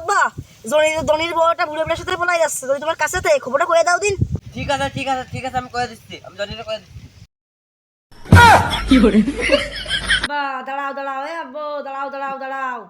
আব্বা জনির জনির বউটা বুড়ো বুড়ার সাথে পলাই যাচ্ছে। যদি তোমার কাছে থাকে খবরটা কয়ে দাও দিন। ঠিক আছে ঠিক আছে ঠিক আছে আমি কয়ে দিচ্ছি। আমি জনিরে কয়ে দিচ্ছি। আব্বা দাঁড়াও দাঁড়াও এ আব্বু দাঁড়াও দাঁড়াও দাঁড়াও।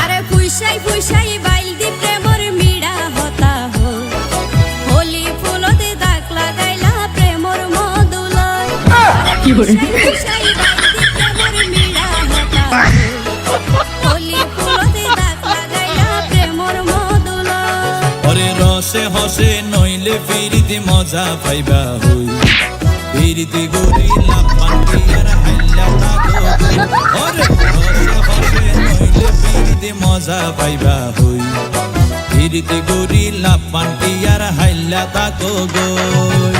আরে ফুইসাই ফুইসাই বাইল দি প্রেমর মিড়া হতা হো। হোলি ফুলতে দাগ লাগাইলা প্রেমর মধুলয় কি করে ফুইসাই বাইল দি প্রেমর মিড়া হতা হো। হোলি ফুলতে দাগ লাগাইলা প্রেমর মধুলয় ওরে রসে হসে নইলে ফিরিতে মজা পাইবা হই। ফিরিতে গরি লাফান্তি আর মজা পাইবা হই। ফিরিতে গরি লাফান্তি আর হাইলা তাকো গই।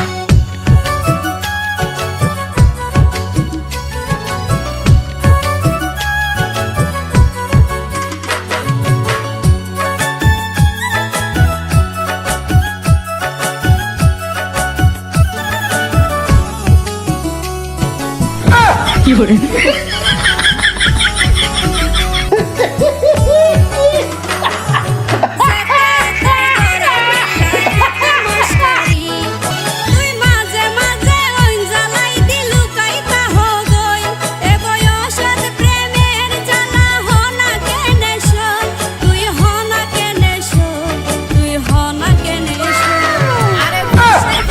তুই